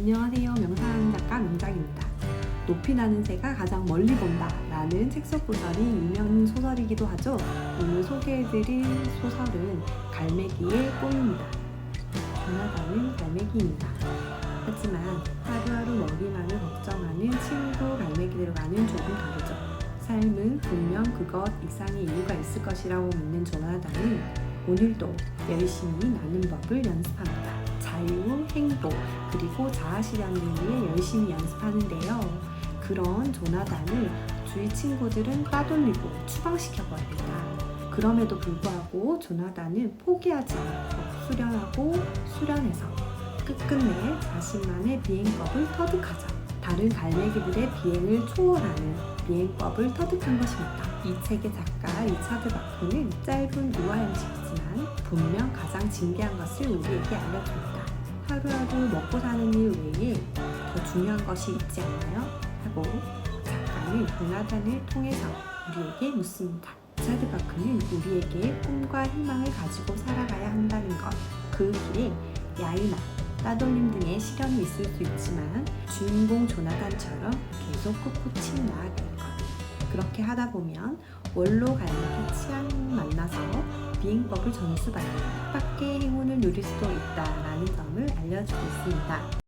안녕하세요. 명상 작가 명작입니다. 높이 나는 새가 가장 멀리 본다 라는 책 속 소설이 유명 소설이기도 하죠. 오늘 소개해드릴 소설은 갈매기의 꿈입니다. 조나단은 갈매기입니다. 하지만 하루하루 머리만을 걱정하는 친구 갈매기들과는 조금 다르죠. 삶은 분명 그것 이상의 이유가 있을 것이라고 믿는 조나단은 오늘도 열심히 나는 법을 연습합니다. 자유, 행복, 그리고 자아 실현을 위해 열심히 연습하는데요. 그런 조나단을 주위 친구들은 따돌리고 추방시켜 버립니다. 그럼에도 불구하고 조나단은 포기하지 않고 수련하고 수련해서 끝끝내 자신만의 비행법을 터득하죠. 다른 갈매기들의 비행을 초월하는 비행법을 터득한 것입니다. 이 책의 작가 리차드 바크는 짧은 우화형식이지만 분명 가장 진귀한 것을 우리에게 알려줍니다. 하루하루 먹고 사는 일 외에 더 중요한 것이 있지 않나요? 하고 작가는 조나단을 통해서 우리에게 묻습니다. 리차드 바크는 우리에게 꿈과 희망을 가지고 살아가야 한다는 것. 그 길에 야유나 따돌림 등의 시련이 있을 수 있지만 주인공 조나단처럼 계속 꿋꿋이 나아갈 것. 그렇게 하다 보면 원로 갈매기 취향 만나서 비행법을 전수받는 뜻밖의 행운을 누릴 수도 있다라는 점 을 알려주고 있습니다.